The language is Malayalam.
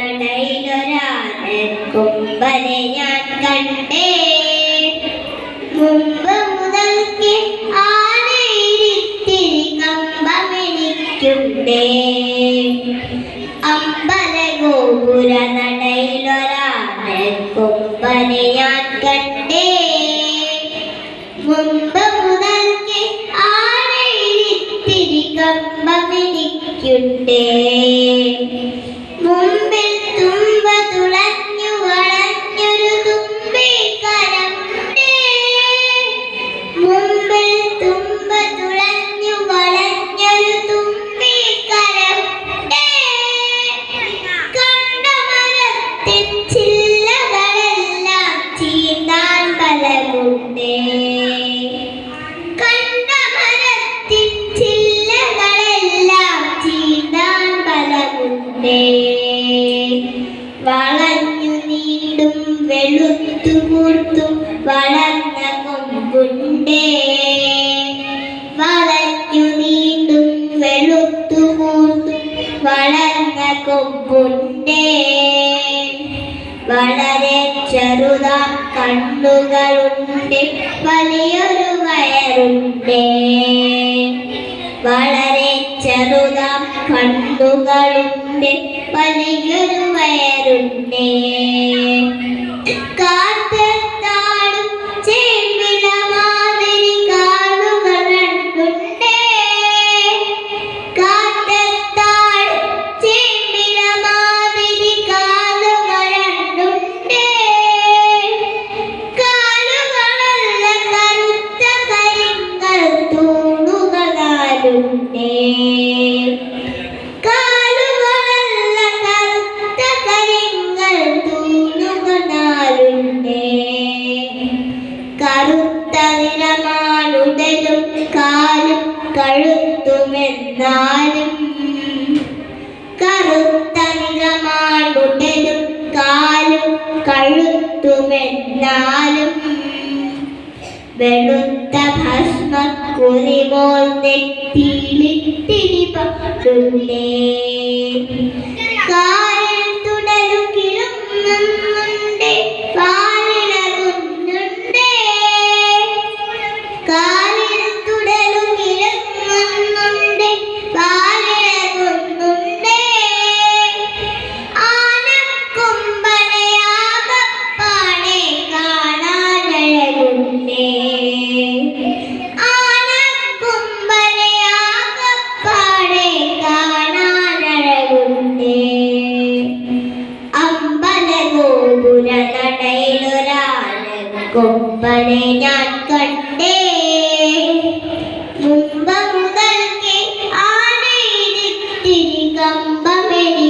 നടയിലൊരാണ് ഞാൻ കണ്ടേ മുമ്പ് മുതൽക്ക് ആനയിരിത്തിരി കമ്പമെനിക്കുണ്ടേ അമ്പല ഗോപുര നടയിലൊരാണ് കൊമ്പനെ ഞാൻ മുമ്പിൽ തുമ്പ തുളഞ്ഞു വളഞ്ഞൊരു തുമ്പിക്കരമുണ്ടേ മുമ്പിൽ തുമ്പ തുളഞ്ഞു വളഞ്ഞൊരു തുമ്പിക്കരമുണ്ടേ കണ്ട മരത്തിൻ ചില്ലകളെല്ലാം ചീന്താൻ ബലമുണ്ടേ. കണ്ട വളഞ്ഞു നീണ്ടും വെളുത്തു കൂർത്തും വളർന്ന കൊമ്പുണ്ടേ. വളഞ്ഞു നീണ്ടും വെളുത്തു കൂർത്തും വളർന്ന കൊമ്പുണ്ടേ. വളരെ ചെറുതാ കണ്ണുകളുണ്ട് വലിയൊരു വയറുണ്ടേ. വളരെ ചെറുതാ കണ്ണുകളുണ്ട് വലിയൊരു വയറുണ്ടേ. കറുത്ത നിറമാണുടലും കാലും കഴുത്തുമെന്നാലും കറുത്ത നിറമാണുടലും കാലും കഴുത്തുമെന്നാലും വെളുത്ത ഭസ്മ കുറിമോൾ നെറ്റിയിലിട്ടിരി പട്ടുണ്ടേ കൊമ്പനെ ഞാൻ കണ്ടേ. മുമ്പ് മുതൽക്ക് ആനയിരിത്തിരി കമ്പമെനിക്കുണ്ടേ